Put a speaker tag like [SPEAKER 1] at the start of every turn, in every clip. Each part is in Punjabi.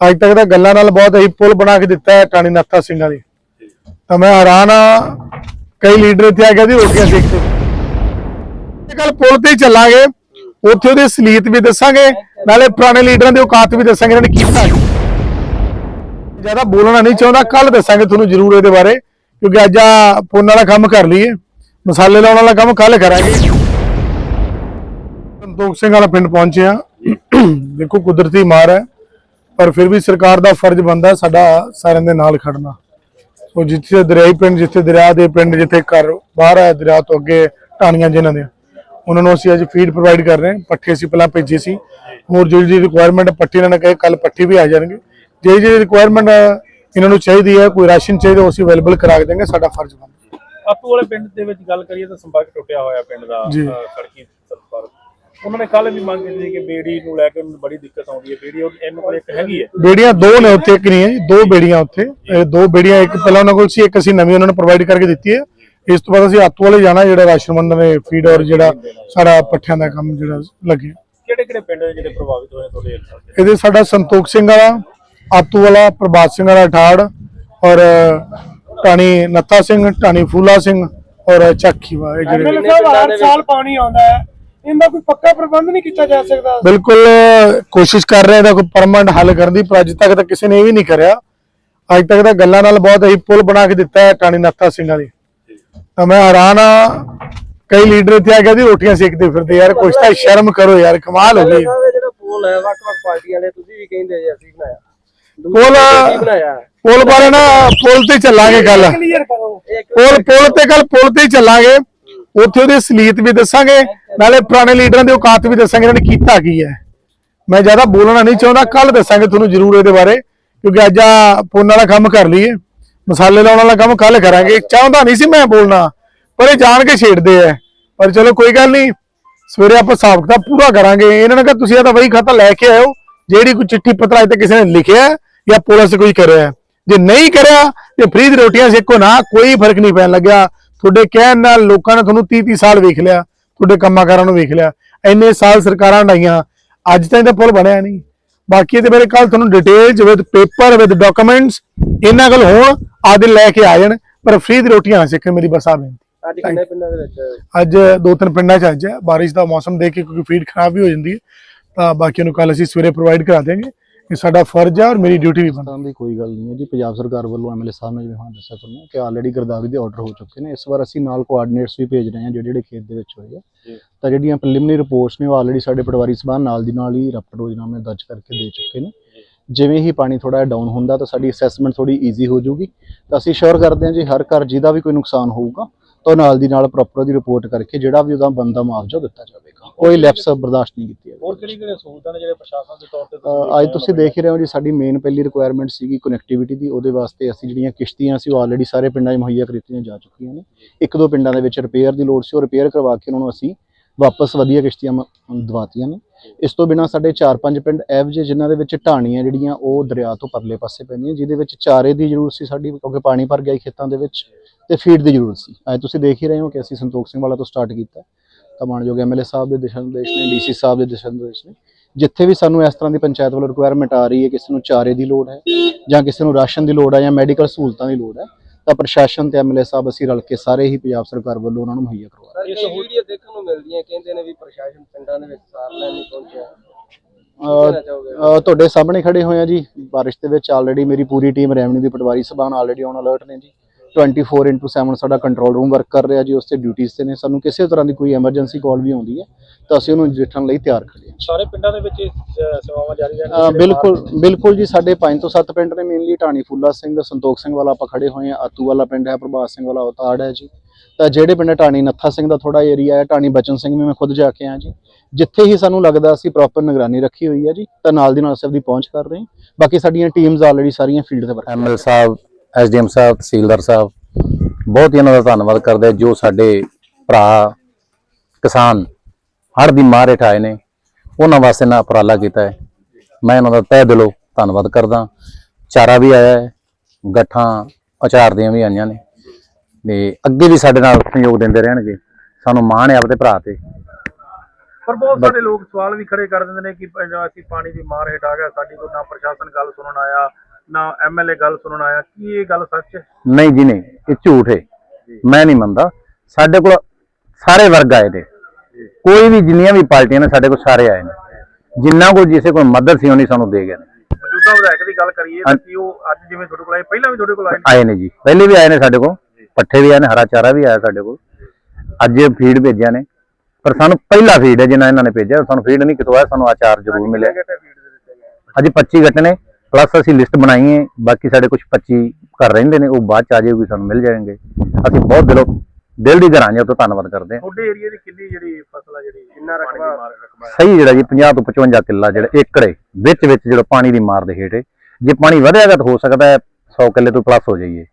[SPEAKER 1] ਅੱਜ ਤੱਕ ਤਾਂ ਗੱਲਾਂ ਨਾਲ ਬਹੁਤ ਅਸੀਂ ਪੁਲ ਬਣਾ ਕੇ ਦਿੱਤਾ ਹੈ ਟਾਣੀ ਨੱਥਾ ਸਿੰਘਾਂ ਦੀ ਤਾਂ ਮੈਂ ਹੈਰਾਨ ਆ ਕਈ ਲੀਡਰ ਇੱਥੇ ਆ ਕੇ ਉਹਦੀ ਰੋਟੀਆਂ ਸੇਕਦੇ ਕੱਲ ਪੁਲ ਤੇ ਚੱਲਾਂਗੇ। ਉੱਥੇ ਉਹਦੇ ਸਲੀਤ ਵੀ ਦੱਸਾਂਗੇ, ਨਾਲੇ ਪੁਰਾਣੇ ਲੀਡਰਾਂ ਦੇ ਔਕਾਤ ਵੀ ਦੱਸਾਂਗੇ, ਇਹਨਾਂ ਨੇ ਕੀਤਾ ਜ਼ਿਆਦਾ ਬੋਲਣਾ ਨਹੀਂ ਚਾਹੁੰਦਾ ਕੱਲ ਦੱਸਾਂਗੇ ਤੁਹਾਨੂੰ ਜ਼ਰੂਰ ਇਹਦੇ ਬਾਰੇ, ਕਿਉਂਕਿ ਅੱਜ ਆ ਪੁੰਨ ਵਾਲਾ ਕੰਮ ਕਰ ਲਈਏ, ਮਸਾਲੇ ਲਾਉਣ ਵਾਲਾ ਕੰਮ ਕੱਲ ਕਰਾਂਗੇ। ਸੰਤੋਖ ਸਿੰਘ ਵਾਲਾ ਪਿੰਡ ਪਹੁੰਚੇ ਆ ਦੇਖੋ ਕੁਦਰਤੀ ਮਾਰ ਹੈ। ਪਰ ਫਿਰ ਵੀ ਸਰਕਾਰ ਦਾ ਫਰਜ਼ ਬਣਦਾ ਸਾਡਾ ਸਾਰਿਆਂ ਦੇ ਨਾਲ ਖੜਨਾ। ਸੋ ਜਿੱਥੇ ਦਰਿਆਈ ਪਿੰਡ ਜਿੱਥੇ ਦਰਿਆ ਦੇ ਪਿੰਡ ਜਿੱਥੇ ਘਰ ਬਾਹਰ ਹੈ ਦਰਿਆ ਤੋਂ ਅੱਗੇ ਢਾਣੀਆਂ ਜਿਨ੍ਹਾਂ ਦੇ ਉਹਨਾਂ ਨੂੰ ਅਸੀਂ ਅੱਜ ਫੀਡ ਪ੍ਰੋਵਾਈਡ ਕਰ ਰਹੇ ਹਾਂ। ਪੱਠੇ ਅਸੀਂ ਪਹਿਲਾਂ ਭੇਜੇ ਸੀ। ਹੋਰ ਜਿਹੜੀ ਜਿਹੜੀ ਰਿਕੁਆਇਰਮੈਂਟ ਪੱਠੀ ਇਹਨਾਂ ਨੇ ਕਹੇ ਕੱਲ ਪੱਠੀ ਵੀ ਆ ਜਾਣਗੇ। ਜਿਹੜੀ ਜਿਹੜੀ ਰਿਕੁਆਇਰਮੈਂਟ ਇਹਨਾਂ ਨੂੰ ਚਾਹੀਦੀ ਹੈ ਕੋਈ ਰਾਸ਼ਨ ਚਾਹੀਦਾ ਉਹ ਅਸੀਂ ਅਵੇਲੇਬਲ ਕਰਾ ਕੇ ਦੇਵਾਂਗੇ ਸਾਡਾ ਫਰਜ਼ ਬਣਦਾ।
[SPEAKER 2] ਆਪੂ ਵਾਲੇ ਪਿੰਡ ਦੇ ਵਿੱਚ ਗੱਲ ਕਰੀਏ ਤਾਂ ਸੰਪਰਕ ਟੁੱਟਿਆ ਹੋਇਆ ਪਿੰਡ ਦਾ
[SPEAKER 1] ਜੀ।
[SPEAKER 2] ਸੜਕੀ ਸੰਪਰਕ। ਉਹਨਾਂ ਨੇ ਕੱਲ ਵੀ ਮੰਗ ਕੀਤੀ ਸੀ ਕਿ ਬੇੜੀ ਨੂੰ ਲੈ ਕੇ ਉਹਨੂੰ ਬੜੀ ਦਿੱਕਤ ਆਉਂਦੀ ਹੈ ਬੇੜੀ ਉਹ ਇਹਨਾਂ ਕੋਲ ਇੱਕ ਹੈਗੀ ਹੈ।
[SPEAKER 1] ਬੇੜੀਆਂ ਦੋ ਨੇ ਉੱਥੇ ਇੱਕ ਨਹੀਂ ਹੈ ਜੀ, ਦੋ ਬੇੜੀਆਂ ਉੱਥੇ। ਇਹ ਦੋ ਬੇੜੀਆਂ ਇੱਕ ਪਹਿਲਾਂ ਉਹਨਾਂ ਕੋਲ ਸੀ ਇੱਕ ਅਸੀਂ ਨਵੀਂ ਉਹਨਾਂ ਨੂੰ ਪ੍ਰੋਵਾਈਡ ਕਰਕੇ ਦਿੱਤੀ ਹੈ। ਇਸ ਤੋਂ ਬਾਅਦ ਅਸੀਂ ਆਤੂ ਵਾਲੇ ਜਾਣਾ ਜਿਹੜਾ ਰਾਸ਼ਨ ਮੰਡ ਨੇ ਫੀਡ ਔਰ ਜਿਹੜਾ ਸਾਡਾ ਪੱਠਿਆਂ ਦਾ ਕੰਮ ਜਿਹੜਾ ਲੱਗੇ
[SPEAKER 2] ਕਿਹੜੇ ਕਿਹੜੇ ਪਿੰਡ ਨੇ ਜਿਹੜੇ ਪ੍ਰਭਾਵਿਤ ਹੋਏ ਤੁਹਾਡੇ ਏਰੀਆ ਦੇ
[SPEAKER 1] ਇਹਦੇ ਸਾਡਾ ਸੰਤੋਖ ਸਿੰਘ ਵਾਲਾ ਆਤੂ ਵਾਲਾ ਪ੍ਰਭਾਤ ਸਿੰਘ ਵਾਲਾ ਠਾੜ ਔਰ ਟਾਣੀ ਨੱਥਾ ਸਿੰਘ ਟਾਣੀ ਫੂਲਾ ਸਿੰਘ ਔਰ ਚੱਕੀ ਵਾ ਇਹ ਜਿਹੜੇ
[SPEAKER 3] ਐਮਐਲਏ ਸਾਹਿਬ ਹਰ ਸਾਲ ਪਾਣੀ ਆਉਂਦਾ ਹੈ। ਇਹਦਾ ਕੋਈ ਪੱਕਾ ਪ੍ਰਬੰਧ ਨਹੀਂ ਕੀਤਾ ਜਾ ਸਕਦਾ।
[SPEAKER 1] ਬਿਲਕੁਲ ਕੋਸ਼ਿਸ਼ ਕਰ ਰਹੇ ਇਹਦਾ ਕੋਈ ਪਰਮਨੈਂਟ ਹੱਲ ਕਰਨ ਦੀ ਪਰ ਅੱਜ ਤੱਕ ਤਾਂ ਕਿਸੇ ਨੇ ਇਹ ਵੀ ਨਹੀਂ ਕਰਿਆ। ਅੱਜ ਤੱਕ ਤਾਂ ਗੱਲਾਂ ਨਾਲ ਬਹੁਤ ਅਸੀਂ ਪੁਲ ਬਣਾ ਕੇ ਦਿੱਤਾ ਹੈ ਟਾਣੀ ਨੱਥਾ ਸਿੰਘਾਂ ਦੀ। ਤਾਂ ਮੈਂ ਹੈਰਾਨ ਆ ਕਈ ਲੀਡਰ ਇੱਥੇ ਆ ਕੇ ਉਹਦੀ ਰੋਟੀਆਂ ਸੇਕਦੇ ਫਿਰਦੇ ਯਾਰ ਕੁਛ ਤਾਂ ਸ਼ਰਮ ਕਰੋ ਯਾਰ ਕਮਾਲ ਹੋ ਗਈ।
[SPEAKER 4] ਜਿਹੜਾ ਪੋਲ ਹੈ ਵੱਖ ਵੱਖ ਪਾਰਟੀਆਂ ਨੇ ਤੁਸੀਂ ਵੀ ਕਹਿੰਦੇ ਜੀ ਅਸੀਂ ਬਣਾਇਆ।
[SPEAKER 1] ਪੁਲ ਪੁਲ ਬਾਰੇ ਨਾ ਪੁਲ ਤੇ ਚੱਲਾਂਗੇ ਗੱਲ।
[SPEAKER 3] ਕਲੀਅਰ ਕਰੋ।
[SPEAKER 1] ਪੁਲ ਪੁਲ ਤੇ ਕੱਲ ਪੁਲ ਤੇ ਹੀ ਚੱਲਾਂਗੇ। ਉੱਥੇ ਉਹਦੇ ਸਲੀਤ ਵੀ ਦੱਸਾਂਗੇ। ਨਾਲੇ ਪੁਰਾਣੇ ਲੀਡਰਾਂ ਦੀ ਔਕਾਤ ਵੀ ਦੱਸਾਂਗੇ, ਇਹਨਾਂ ਨੇ ਕੀਤਾ ਕੀ ਹੈ। ਮੈਂ ਜ਼ਿਆਦਾ ਬੋਲਣਾ ਨਹੀਂ ਚਾਹੁੰਦਾ ਕੱਲ ਦੱਸਾਂਗੇ ਤੁਹਾਨੂੰ ਜ਼ਰੂਰ ਇਹਦੇ ਬਾਰੇ, ਕਿਉਂਕਿ ਅੱਜ ਆ ਪੁੰਨ ਵਾਲਾ ਕੰਮ ਕਰ ਲਈਏ, ਮਸਾਲੇ ਲਾਉਣ ਵਾਲਾ ਕੰਮ ਕੱਲ ਕਰਾਂਗੇ। ਚਾਹੁੰਦਾ ਨਹੀਂ ਸੀ ਮੈਂ ਬੋਲਣਾ, ਪਰ ਇਹ ਜਾਣ ਕੇ ਛੇੜਦੇ ਐ ਪਰ ਚਲੋ ਕੋਈ ਗੱਲ ਨਹੀਂ, ਸਵੇਰੇ ਆਪਾਂ ਹਿਸਾਬ ਕਿਤਾਬ ਪੂਰਾ ਕਰਾਂਗੇ। ਇਹਨਾਂ ਨੇ ਕਿਹਾ, ਤੁਸੀਂ ਇਹ ਤਾਂ ਵਹੀ ਖਾਤਾ ਲੈ ਕੇ ਆਇਓ, ਜਿਹੜੀ ਕੋਈ ਚਿੱਠੀ ਪੱਤਰ ਅਜੇ ਤੱਕ ਕਿਸੇ ਨੇ ਲਿਖਿਆ ਜਾਂ ਪੁਲਿਸ ਕੋਈ ਕਰਿਆ ਜੇ ਨਹੀਂ ਕਰਿਆ, ਤੇ ਫ੍ਰੀ ਦੀ ਰੋਟੀਆਂ ਸੇਕੋ ਨਾ, ਕੋਈ ਫ਼ਰਕ ਨਹੀਂ ਪੈਣ ਲੱਗਿਆ। ਤੁਹਾਡੇ ਕਹਿਣ ਨਾਲ ਲੋਕਾਂ ਨੇ ਤੁਹਾਨੂੰ 30 30 ਸਾਲ ਵੇਖ ਲਿਆ। ਤੁਹਾਡੇ ਕੰਮਾਂ ਨੂੰ ਵੇਖ ਲਿਆ। ਇੰਨੇ ਸਾਲ ਸਰਕਾਰਾਂ ਢਾਈਆਂ ਅੱਜ ਤਾਂ ਪੁਲ ਬਣਿਆ ਨਹੀਂ। ਬਾਕੀ ਇਹਦੇ ਬਾਰੇ ਕੱਲ ਤੁਹਾਨੂੰ detail with paper with documents ਇਹਨਾਂ ਕੋਲ ਹੋਣ ਆਦੇ ਲੈ ਕੇ ਆ ਜਾਣ ਪਰ ਫ੍ਰੀ ਦੀ ਰੋਟੀਆਂ ਨਾ ਸਿੱਖਣ ਮੇਰੀ ਬਸ ਆ ਬੇਨਤੀ।
[SPEAKER 4] ਅੱਜ ਕਿੰਨੇ ਪਿੰਡਾਂ ਦੇ ਵਿੱਚ?
[SPEAKER 1] ਅੱਜ ਦੋ ਤਿੰਨ ਪਿੰਡਾਂ 'ਚ ਅੱਜ ਹੈ ਬਾਰਿਸ਼ ਦਾ ਮੌਸਮ ਦੇਖ ਕੇ ਕਿਉਂਕਿ ਫੀਡ ਖਰਾਬ ਵੀ ਹੋ ਜਾਂਦੀ ਹੈ ਤਾਂ ਬਾਕੀਆਂ ਨੂੰ ਕੱਲ ਅਸੀਂ ਸਵੇਰੇ ਪ੍ਰੋਵਾਈਡ ਕਰਾ ਦੇਵਾਂਗੇ ਇਹ ਸਾਡਾ ਫਰਜ਼ ਹੈ ਔਰ ਮੇਰੀ ਡਿਊਟੀ ਵੀ ਬਣਦਾ।
[SPEAKER 5] ਤਾਂ ਦੀ ਕੋਈ ਗੱਲ ਨਹੀਂ ਹੈ ਜੀ। ਪੰਜਾਬ ਸਰਕਾਰ ਵੱਲੋਂ ਐਮਐਲਏ ਸਾਹਿਬ ਨੇ ਜਿਵੇਂ ਹੁਣ ਦੱਸਿਆ ਤੁਹਾਨੂੰ ਕਿ ਆਲਰੇਡੀ ਗਰਦਾਵਰੀ ਦੇ ਆਰਡਰ ਹੋ ਚੁੱਕੇ ਨੇ। ਇਸ ਵਾਰ ਅਸੀਂ ਨਾਲ ਕੋਆਰਡੀਨੇਟਸ ਵੀ ਭੇਜ ਰਹੇ ਹਾਂ ਜਿਹੜੇ ਜਿਹੜੇ ਖੇਤ ਦੇ ਵਿੱਚ ਹੋਏ ਆ। ਤਾਂ ਜਿਹੜੀਆਂ ਪ੍ਰੀਲਿਮਿਨਰੀ ਰਿਪੋਰਟਸ ਨੇ ਉਹ ਆਲਰੇਡੀ ਸਾਡੇ ਪਟਵਾਰੀ ਸਭਾ ਨਾਲ ਦੀ ਨਾਲ ਹੀ ਰਪਟ ਰੋਜ਼ਨਾਮੇ ਦਰਜ ਕਰਕੇ ਦੇ ਚੁੱਕੇ ਨੇ। ਜਿਵੇਂ ਹੀ ਪਾਣੀ ਥੋੜਾ ਡਾਊਨ ਹੁੰਦਾ ਤਾਂ ਸਾਡੀ ਅਸੈਸਮੈਂਟ ਥੋੜੀ ਈਜ਼ੀ ਹੋ ਜਾਊਗੀ। ਤਾਂ ਅਸੀਂ ਸ਼ੋਰ ਕਰਦੇ ਹਾਂ ਜੀ ਹਰ ਘਰ ਜਿਹਦਾ ਵੀ ਕੋਈ ਨੁਕਸਾਨ ਹੋਊਗਾ ਤਾਂ ਨਾਲ ਦੀ ਨਾਲ ਪ੍ਰੋਪਰ ਦੀ ਰਿਪੋਰਟ ਕਰਕੇ ਜਿਹੜਾ ਵੀ ਉਹਦਾ ਬੰਦਾ ਮੁਆਵਜ਼ਾ ਦਿੱਤਾ ਜਾਵੇਗਾ। ਕੋਈ ਲੈਪਸ ਬਰਦਾਸ਼ਤ ਨਹੀਂ ਕੀਤੀ
[SPEAKER 2] ਹੋਰ ਕਿਹੜੀ ਕਿਹੜੀ ਸਹੂਲਤਾਂ ਨੇ ਜਿਹੜੇ ਪ੍ਰਸ਼ਾਸਨ ਦੇ ਤੌਰ ਤੇ
[SPEAKER 5] ਅੱਜ ਤੁਸੀਂ ਦੇਖ ਹੀ ਰਹੇ ਹੋ ਜੀ ਸਾਡੀ ਮੇਨ ਪਹਿਲੀ ਰਿਕੁਆਇਰਮੈਂਟ ਸੀਗੀ ਕਨੈਕਟੀਵਿਟੀ ਦੀ ਉਹਦੇ ਵਾਸਤੇ ਅਸੀਂ ਜਿਹੜੀਆਂ ਕਿਸ਼ਤੀਆਂ ਸੀ ਉਹ ਆਲਰੇਡੀ ਸਾਰੇ ਪਿੰਡਾਂ 'ਚ ਮੁਹੱਈਆ ਕੀਤੀਆਂ ਜਾ ਚੁੱਕੀਆਂ ਨੇ। ਇੱਕ ਦੋ ਪਿੰਡਾਂ ਦੇ ਵਿੱਚ ਰਿਪੇਅਰ ਦੀ ਲੋੜ ਸੀ ਉਹ ਰਿਪੇਅਰ ਕਰਵਾ ਕੇ ਉਹਨਾਂ ਨੂੰ ਅਸੀਂ ਵਾਪਸ ਵਧੀਆ ਕਿਸ਼ਤੀਆਂ ਦਵਾਤੀਆਂ ਨੇ। ਇਸ ਤੋਂ ਬਿਨਾ ਸਾਡੇ 4-5 ਪਿੰਡ ਇਹੋ ਜਿਹੇ ਜਿਨ੍ਹਾਂ ਦੇ ਵਿੱਚ ਢਾਣੀਆਂ ਜਿਹੜੀਆਂ ਉਹ ਦਰਿਆ ਤੋਂ ਪਰਲੇ ਪਾਸੇ ਪੈਂਦੀਆਂ ਜਿਹਦੇ ਵਿੱਚ ਚਾਰੇ ਦੀ ਜ਼ਰੂਰਤ ਸੀ ਸਾਡੀ ਕਿਉਂਕਿ ਪਾਣੀ ਭਰ ਗਿਆ ਖੇਤਾਂ ਦੇ ਵਿੱਚ ਤੇ ਫੀਡ ਦੀ ਜ਼ਰੂਰਤ ਸੀ। ਅੱਜ ਤੁਸੀਂ ਦੇਖ ਹੀ ਰਹੇ ਹੋ ਕਿ ਅਸੀਂ ਸੰਤੋਖ ਸਿੰਘ ਵਾਲਾ ਤੋਂ ਸਟਾਰਟ ਕੀਤਾ। ਤਾਂ ਮਾਨਯੋਗ ਐਮਐਲਏ ਸਾਹਿਬ ਦੇ ਦਿਸ਼ਾ ਨਿਰਦੇਸ਼ ਨੇ ਡੀਸੀ ਸਾਹਿਬ ਦੇ ਦਿਸ਼ਾ ਨਿਰਦੇਸ਼ ਨੇ। ਜਿੱਥੇ ਵੀ ਸਾਨੂੰ ਇਸ ਤਰ੍ਹਾਂ ਦੀ ਪੰਚਾਇਤ ਵੱਲੋਂ ਰਿਕੁਆਇਰਮੈਂਟ ਆ ਰਹੀ ਹੈ ਕਿਸੇ ਨੂੰ ਚਾਰੇ ਦੀ ਲੋੜ ਹੈ ਜਾਂ ਕਿਸੇ ਨੂੰ ਰਾਸ਼ਨ ਦੀ ਲੋੜ ਹੈ ਜਾਂ ਮੈਡੀਕਲ ਸਹੂਲਤਾਂ ਦੀ ਲੋੜ ਹੈ ਤਾਂ ਪ੍ਰਸ਼ਾਸਨ ਤੇ ਐਮਐਲਏ ਸਾਹਿਬ ਅਸੀਂ ਰਲ ਕੇ ਸਾਰੇ ਹੀ ਪੰਜਾਬ ਸਰਕਾਰ ਵੱਲੋਂ ਉਹਨਾਂ ਨੂੰ ਮੁਹੱਈਆ ਕਰਵਾ ਰਹੇ
[SPEAKER 4] ਸਰ ਇਹ ਵੀਡੀਓ ਦੇਖਣ ਨੂੰ ਮਿਲਦੀਆਂ ਕਹਿੰਦੇ ਨੇ ਵੀ ਪ੍ਰਸ਼ਾਸਨ ਪਿੰਡਾਂ ਦੇ ਵਿੱਚ ਸਾਰ ਲੈਣ ਨਹੀਂ ਪਹੁੰਚਿਆ।
[SPEAKER 5] ਹਾਂ। ਤੁਹਾਡੇ ਸਾਹਮਣੇ ਖੜੇ ਹੋਏ ਆ ਜੀ ਬਾਰਿਸ਼ ਦੇ ਵਿੱਚ ਆਲਰੇਡੀ ਮੇਰੀ ਪੂਰੀ ਟੀਮ ਰੈਵਨਿਊ ਦੀ ਪਟਵਾਰੀ ਸਭਾਨ ਆਲਰੇਡੀ ਔਨ ਅਲਰਟ ਨੇ ਜੀ। 24/7 ਸਾਡਾ ਕੰਟਰੋਲ ਰੂਮ ਵਰਕ ਕਰ ਰਿਹਾ ਜੀ ਉਸ ਤੇ ਡਿਊਟੀਆਂ ਤੇ ਨੇ। ਸਾਨੂੰ ਕਿਸੇ ਤਰ੍ਹਾਂ ਦੀ ਕੋਈ ਐਮਰਜੈਂਸੀ ਕਾਲ ਵੀ ਆਉਂਦੀ ਹੈ ਤਾਂ ਅਸੀਂ ਉਹਨੂੰ ਨਜਿੱਠਣ ਲਈ ਤਿਆਰ ਖੜੇ ਹਾਂ।
[SPEAKER 2] ਸਾਰੇ ਪਿੰਡਾਂ ਦੇ ਵਿੱਚ ਸੇਵਾਵਾਂ ਜਾਰੀ ਰਹਿਣਗੀਆਂ
[SPEAKER 5] ਬਿਲਕੁਲ ਬਿਲਕੁਲ ਜੀ ਸਾਡੇ 5 ਤੋਂ 7 ਪਿੰਡ ਨੇ ਮੇਨਲੀ ਢਾਣੀ ਫੂਲਾ ਸਿੰਘ ਸੰਤੋਖ ਸਿੰਘ ਵਾਲਾ ਆਪਾਂ ਖੜੇ ਹੋਏ ਆ ਆਤੂ ਵਾਲਾ ਪਿੰਡ ਹੈ ਪ੍ਰਭਾਤ ਸਿੰਘ ਵਾਲਾ ਉਤਾੜ ਹੈ ਜੀ। ਤਾਂ ਜਿਹੜੇ ਪਿੰਡ ਢਾਣੀ ਨੱਥਾ ਸਿੰਘ ਦਾ ਥੋੜਾ ਏਰੀਆ ਹੈ ਢਾਣੀ ਬਚਨ ਸਿੰਘ ਵੀ ਮੈਂ ਖੁਦ ਜਾ ਕੇ ਆਇਆ ਜੀ। ਜਿੱਥੇ ਹੀ ਸਾਨੂੰ ਲੱਗਦਾ ਅਸੀਂ ਪ੍ਰੋਪਰ ਨਿਗਰਾਨੀ ਰੱਖੀ ਹੋਈ ਹੈ ਜੀ ਤਾਂ ਨਾਲ ਦੀ ਨਾਲ ਅਸੀਂ ਆਪਦੀ ਪਹੁੰਚ ਕਰ ਰਹੇ ਹਾਂ। ਬਾਕੀ ਸਾਡੀਆਂ ਟੀਮਸ ਆਲਰੇਡੀ ਸਾਰੀਆਂ ਫੀਲਡ ਤੇ ਵਰਕ
[SPEAKER 6] ਐਮਐਲ ਸਾਹਿਬ ਐਸਡੀਐਮ ਸਾਹਿਬ, ਤਹਿਸੀਲਦਾਰ ਸਾਹਿਬ, ਬਹੁਤ ਹੀ ਇਹਨਾਂ ਦਾ ਧੰਨਵਾਦ ਕਰਦੇ ਜੋ ਸਾਡੇ ਭਰਾ ਕਿਸਾਨ ਹੜ੍ਹ ਦੀ ਮਾਰ ਹੇਠ ਆਏ ਨੇ, ਉਹਨਾਂ ਵਾਸਤੇ ਨਾ ਉਪਰਾਲਾ ਕੀਤਾ ਹੈ। ਮੈਂ ਇਹਨਾਂ ਦਾ ਤਹਿ ਦਿਲੋਂ ਧੰਨਵਾਦ ਕਰਦਾ ਚਾਰਾ ਵੀ ਆਇਆ ਹੈ, ਗੱਠਾਂ ਅਚਾਰ ਦੀਆਂ ਵੀ ਆਈਆਂ ਨੇ ਤੇ ਅੱਗੇ ਵੀ ਸਾਡੇ ਨਾਲ ਸਹਿਯੋਗ ਦਿੰਦੇ ਰਹਿਣਗੇ। ਸਾਨੂੰ ਮਾਣ ਹੈ ਆਪਦੇ ਭਰਾ ਤੇ।
[SPEAKER 2] ਪਰ ਬਹੁਤ ਸਾਰੇ ਲੋਕ ਸਵਾਲ ਵੀ ਖੜੇ ਕਰ ਦਿੰਦੇ ਨੇ ਕਿ ਅਸੀਂ ਪਾਣੀ ਦੀ ਮਾਰ ਹੇਠ ਆ ਗਿਆ। ਸਾਡੀ ਕੋਈ ਨਾ ਪ੍ਰਸ਼ਾਸਨ ਗੱਲ ਸੁਣਨ ਆਇਆ। ਨਾ ਐਮਐਲਏ ਗੱਲ ਸੁਣਨ ਆਇਆ ਕੀ ਇਹ ਗੱਲ ਸੱਚ ਹੈ?
[SPEAKER 6] ਨਹੀਂ ਜੀ ਨਹੀਂ ਇਹ ਝੂਠ ਹੈ। ਮੈਂ ਨਹੀਂ ਮੰਨਦਾ। ਸਾਡੇ ਕੋਲ ਸਾਰੇ ਵਰਗ ਆਏ ਨੇ। ਕੋਈ ਵੀ ਜਿੰਨੀਆਂ ਵੀ ਪਾਰਟੀਆਂ ਨੇ ਸਾਡੇ ਕੋਲ ਸਾਰੇ ਆਏ ਨੇ। ਜਿੰਨਾ ਕੋਲ ਜਿਸੇ ਕੋਈ ਮਦਦ ਸੀ ਉਹਨੀ ਸਾਨੂੰ ਦੇ ਗਏ ਨੇ।
[SPEAKER 2] ਮੌਜੂਦਾ ਵਿਧਾਇਕ ਦੀ ਗੱਲ ਕਰੀਏ ਤਾਂ ਕੀ ਉਹ ਅੱਜ ਜਿਵੇਂ ਤੁਹਾਡੇ ਕੋਲ ਆਏ ਪਹਿਲਾਂ ਵੀ ਤੁਹਾਡੇ ਕੋਲ ਆਏ ਨੇ?
[SPEAKER 6] ਆਏ ਨੇ ਜੀ। ਪਹਿਲੇ ਵੀ ਆਏ ਨੇ ਸਾਡੇ ਕੋਲ। ਪੱਠੇ ਵੀ ਆਏ ਨੇ ਹਰਾ ਚਾਰਾ ਵੀ ਆਇਆ ਸਾਡੇ ਕੋਲ। ਅੱਜ ਫੀਡ ਭੇਜਿਆ ਨੇ। ਪਰ ਸਾਨੂੰ ਪਹਿਲਾ ਫੀਡ ਹੈ ਜਿੰਨਾ ਇਹਨਾਂ ਨੇ ਭੇਜਿਆ। ਸਾਨੂੰ ਫੀਡ ਨਹੀਂ ਕਿਤੋਂ ਆਇਆ ਸਾਨੂੰ ਆਚਾਰ ਜ਼ਰੂਰ ਮਿਲਿਆ। ਅੱਜ 25 ਗੱਟੇ ਨੇ? ਪਲੱਸ ਅਸੀਂ ਲਿਸਟ ਬਣਾਈ ਹੈ ਬਾਕੀ ਸਾਡੇ ਕੁਝ 25 ਘਰ ਰਹਿੰਦੇ ਨੇ ਉਹ ਬਾਅਦ ਚ ਆ ਜਾਏਗੀ ਸਾਨੂੰ ਮਿਲ ਜਾਣਗੇ। ਅਸੀਂ ਬਹੁਤ ਦਿਲੋਂ ਦਿਲ ਦੀ ਗਰਾਂਗੇ ਉਹ ਤੋਂ ਧੰਨਵਾਦ ਕਰਦੇ ਹਾਂ।
[SPEAKER 2] ਤੁਹਾਡੇ ਏਰੀਆ ਦੀ ਕਿੰਨੀ ਜਿਹੜੀ ਫਸਲ ਆ ਜਿਹੜੀ ਕਿੰਨਾ ਰਕਬਾ
[SPEAKER 6] ਸਹੀ ਜਿਹੜਾ ਜੀ 50 ਤੋਂ 55 ਕਿੱਲਾ ਜਿਹੜਾ ਏਕੜੇ ਵਿੱਚ ਵਿੱਚ ਜਿਹੜਾ ਪਾਣੀ ਦੀ ਮਾਰ ਦੇ ਹੇਠ। ਜੇ ਪਾਣੀ ਵਧੇਗਾ ਤਾਂ ਹੋ ਸਕਦਾ ਹੈ 100 ਕਿੱਲੇ ਤੋਂ ਪਲੱਸ ਹੋ ਜਾਈਏ।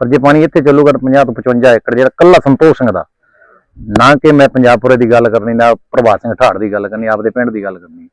[SPEAKER 6] ਪਰ ਜੇ ਪਾਣੀ ਇੱਥੇ ਚੱਲੂਗਾ ਤਾਂ 50 ਤੋਂ 55 ਏਕੜ ਜਿਹੜਾ ਕੱਲਾ ਸੰਤੋਖ ਸਿੰਘ ਦਾ। ਨਾ ਕਿ ਮੈਂ ਪੰਜਾਬਪੁਰੇ ਦੀ ਗੱਲ ਕਰਨੀ ਨਾ ਪ੍ਰਭਾਤ ਸਿੰਘ ਠਾੜ ਦੀ ਗੱਲ ਕਰਨੀ ਆਪਦੇ ਪਿੰਡ ਦੀ ਗੱਲ ਕਰਨੀ।